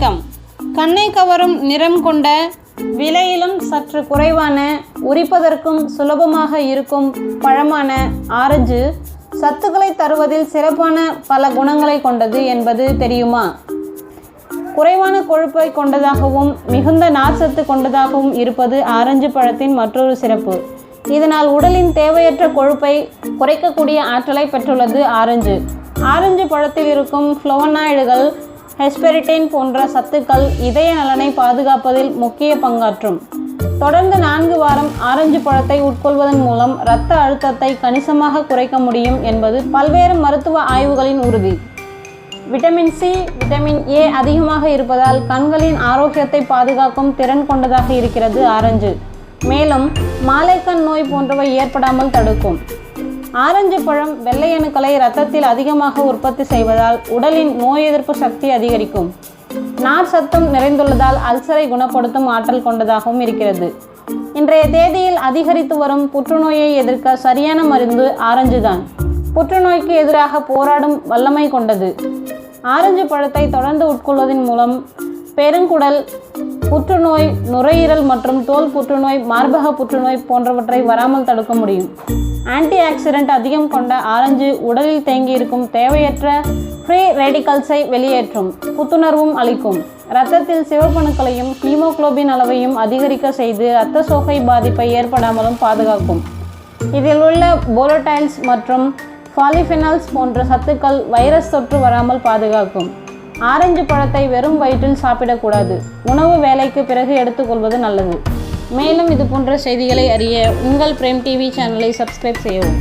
வணக்கம். கண்ணை கவரும் நிறம் கொண்ட விலையிலும் சற்று குறைவான உரிப்பதற்கும் சுலபமாக இருக்கும் பழமான ஆரஞ்சு சத்துக்களை தருவதில் சிறப்பான பல குணங்களை கொண்டது என்பது தெரியுமா? குறைவான கொழுப்பை கொண்டதாகவும் மிகுந்த நார்ச்சத்து கொண்டதாகவும் இருப்பது ஆரஞ்சு பழத்தின் மற்றொரு சிறப்பு. இதனால் உடலின் தேவையற்ற கொழுப்பை குறைக்கக்கூடிய ஆற்றலை பெற்றுள்ளது ஆரஞ்சு. ஆரஞ்சு பழத்தில் இருக்கும் ஃப்ளோவனாய்டுகள் ஹெஸ்பெரிட்டைன் போன்ற சத்துக்கள் இதய நலனை பாதுகாப்பதில் முக்கிய பங்காற்றும். தொடர்ந்து நான்கு வாரம் ஆரஞ்சு பழத்தை உட்கொள்வதன் மூலம் இரத்த அழுத்தத்தை கணிசமாக குறைக்க முடியும் என்பது பல்வேறு மருத்துவ ஆய்வுகளின் உறுதி. விட்டமின் சி விட்டமின் ஏ அதிகமாக இருப்பதால் கண்களின் ஆரோக்கியத்தை பாதுகாக்கும் திறன் கொண்டதாக இருக்கிறது ஆரஞ்சு. மேலும் மாலைக்கண் நோய் போன்றவை ஏற்படாமல் தடுக்கும். ஆரஞ்சு பழம் வெள்ளையணுக்களை ரத்தத்தில் அதிகமாக உற்பத்தி செய்வதால் உடலின் நோய் எதிர்ப்பு சக்தி அதிகரிக்கும். நார் சத்தம் நிறைந்துள்ளதால் அல்சரை குணப்படுத்தும் ஆற்றல் கொண்டதாகவும் இருக்கிறது. இன்றைய தேதியில் அதிகரித்து வரும் புற்றுநோயை எதிர்க்க சரியான மருந்து ஆரஞ்சு தான் புற்றுநோய்க்கு எதிராக போராடும் வல்லமை கொண்டது. ஆரஞ்சு பழத்தை தொடர்ந்து உட்கொள்வதன் மூலம் பெருங்குடல் புற்றுநோய் நுரையீரல் மற்றும் தோல் புற்றுநோய் மார்பக புற்றுநோய் போன்றவற்றை வராமல் தடுக்க முடியும். ஆன்டி ஆக்சிடென்ட் அதிகம் கொண்ட ஆரஞ்சு உடலில் தேங்கியிருக்கும் தேவையற்ற ஃப்ரீ ரேடிக்கல்ஸை வெளியேற்றும் புத்துணர்வும் அளிக்கும். இரத்தத்தில் சிவப்பணுக்களையும் ஹீமோக்ளோபின் அளவையும் அதிகரிக்க செய்து இரத்த சோகை பாதிப்பை ஏற்படாமலும் பாதுகாக்கும். இதில் உள்ள போலடைல்ஸ் மற்றும் பாலிஃபெனால்ஸ் போன்ற சத்துக்கள் வைரஸ் தொற்று வராமல் பாதுகாக்கும். ஆரஞ்சு பழத்தை வெறும் வயிற்றில் சாப்பிடக்கூடாது. உணவு வேலைக்கு பிறகு எடுத்துக்கொள்வது நல்லது. மேலும் இது போன்ற செய்திகளை அறிய உங்கள் பிரேம் டிவி சேனலை சப்ஸ்கிரைப் செய்யவும்.